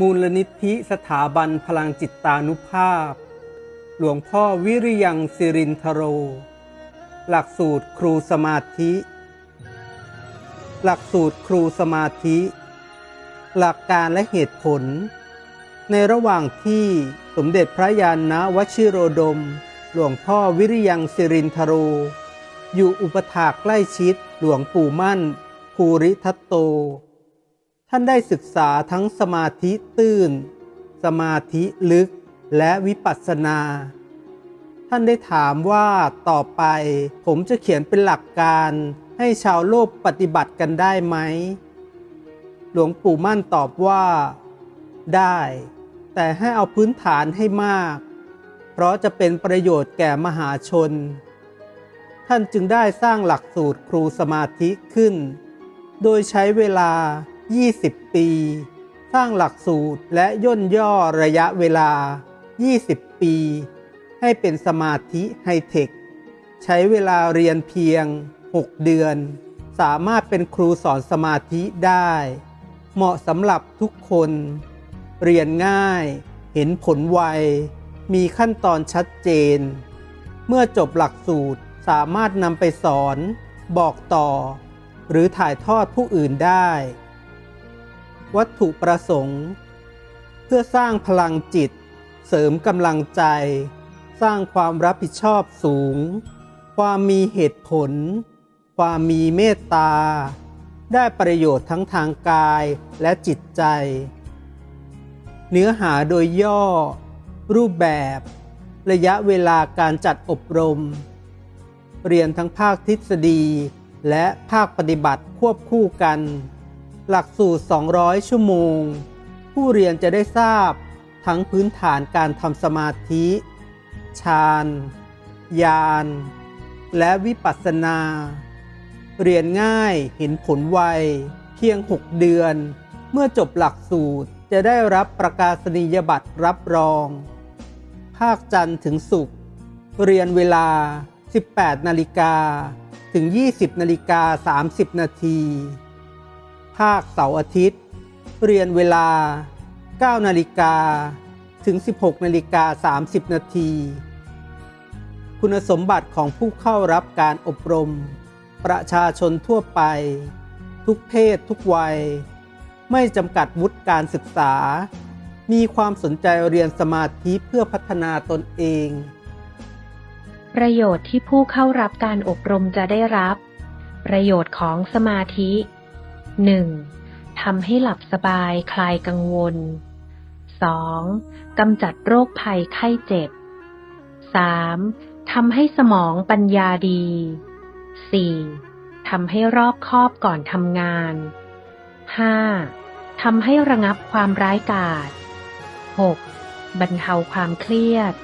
มูลนิธิสถาบันพลังจิตตานุภาพ หลวงพ่อวิริยังสิรินทโร หลักสูตรครูสมาธิ หลักสูตรครูสมาธิ หลักการและเหตุผล ในระหว่างที่สมเด็จพระยาณวชิโรดม หลวงพ่อวิริยังสิรินทโร อยู่อุปถากใกล้ชิดหลวงปู่มั่นภูริทัตโต ท่านได้ศึกษาทั้งสมาธิตื้น สมาธิลึกและวิปัสสนา ท่านได้ถามว่าต่อไปผมจะเขียนเป็นหลักการให้ชาวโลกปฏิบัติกันได้ไหม หลวงปู่มั่นตอบว่า ได้ แต่ให้เอาพื้นฐานให้มาก เพราะจะเป็นประโยชน์แก่มหาชน ท่านจึงได้สร้างหลักสูตรครูสมาธิขึ้น โดยใช้เวลา 20 ปี สร้างหลักสูตรและย่นย่อระยะเวลา 20 ปี ให้เป็นสมาธิไฮเทค ใช้เวลาเรียนเพียง 6 เดือน สามารถเป็นครูสอนสมาธิได้ เหมาะสำหรับทุกคน เรียนง่าย เห็นผลไว มีขั้นตอนชัดเจน เมื่อจบหลักสูตรสามารถนำไปสอน บอกต่อ หรือถ่ายทอดผู้อื่นได้ วัตถุประสงค์ เพื่อสร้างพลังจิต เสริมกำลังใจ สร้างความรับผิดชอบสูง ความมีเหตุผล ความมีเมตตา ได้ประโยชน์ทั้งทางกายและจิตใจ เนื้อหาโดยย่อ รูปแบบ ระยะเวลาการจัดอบรม เรียนทั้งภาคทฤษฎีและภาคปฏิบัติควบคู่กัน หลักสูตร 200 ชั่วโมง ผู้เรียนจะได้ทราบทั้งพื้นฐานการทำสมาธิ ฌาน ญาณ และวิปัสสนา เรียนง่ายเห็นผลไว เพียง 6 เดือน เมื่อจบหลักสูตรจะได้รับประกาศนียบัตรรับรอง ภาคจันทร์ถึงศุกร์ เรียนเวลา 18 นาฬิกา ถึง 20 นาฬิกา 30 นาที ภาคเสาร์อาทิตย์ เรียนเวลา 9 นาฬิกา ถึง 16 นาฬิกา 30 นาที คุณสมบัติของผู้เข้ารับการอบรม ประชาชนทั่วไป ทุกเพศทุกวัย ไม่จำกัดวุฒิการศึกษา มีความสนใจเรียนสมาธิเพื่อพัฒนาตนเอง ประโยชน์ที่ผู้เข้ารับการอบรมจะได้รับ ประโยชน์ของสมาธิ 1. ทำให้หลับสบายคลายกังวล 2. กำจัดโรคภัยไข้เจ็บ 3. ทำให้สมองปัญญาดี 4. ทำให้รอบคอบก่อนทำงาน 5. ทำให้ระงับความร้ายกาจ 6. บรรเทาความเครียด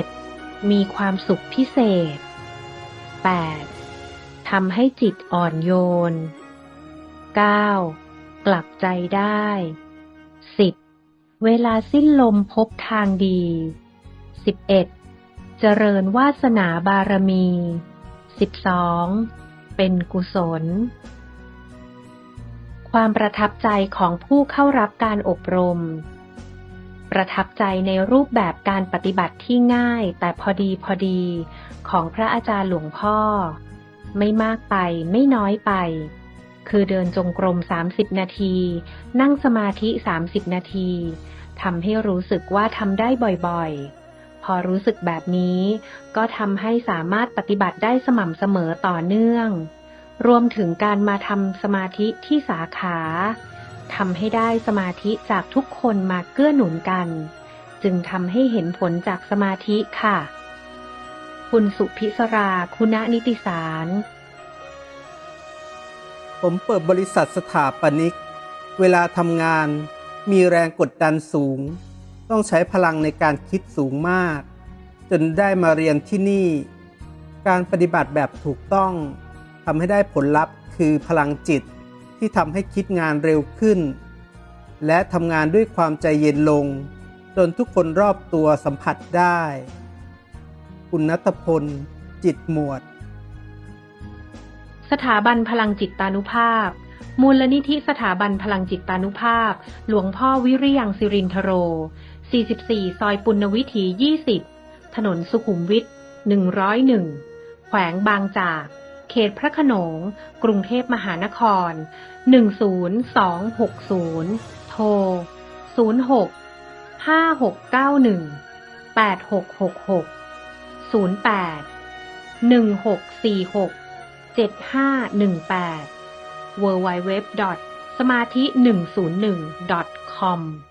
7. มีความสุขพิเศษ 8. ทำให้จิตอ่อนโยน 9. กลับใจได้ 10. เวลาสิ้นลมพบทางดี 11. เจริญวาสนาบารมี 12. เป็นกุศล ความประทับใจของผู้เข้ารับการอบรม ประทับใจในรูปแบบการปฏิบัติที่ง่ายแต่พอดีพอดีของพระอาจารย์หลวงพ่อ ไม่มากไปไม่น้อยไป คือเดินจงกรม 30 นาที นั่งสมาธิ 30 นาทีทำให้รู้สึกว่าทำได้บ่อยๆ พอรู้สึกแบบนี้ ก็ทำให้สามารถปฏิบัติได้สม่ำเสมอต่อเนื่อง รวมถึงการมาทำสมาธิที่สาขาทำให้ได้สมาธิจากทุกคนมาเกื้อหนุนกัน จึงทำให้เห็นผลจากสมาธิค่ะ คุณสุพิศรา คุณนิติสาร ผมเปิดบริษัทสถาปนิก เวลาทำงานมีแรงกดดันสูง ต้องใช้พลังในการคิดสูงมาก จนได้มาเรียนที่นี่ การปฏิบัติแบบถูกต้องทำให้ได้ผลลัพธ์คือพลังจิตที่ทำให้คิดงานเร็วขึ้น และทำงานด้วยความใจเย็นลง จนทุกคนรอบตัวสัมผัสได้ คุณนัทพล จิตหมวด สถาบันพลังจิตตานุภาพ มูลนิธิสถาบันพลังจิตตานุภาพ หลวงพ่อวิริยังสิรินทโร 44 ซอยปุณณวิถี 20 ถนนสุขุมวิท 101 แขวงบางจาก เขตพระโขนง กรุงเทพมหานคร 10260 โทร 06 5691 8666 08 1646 7518 www.samathi101.com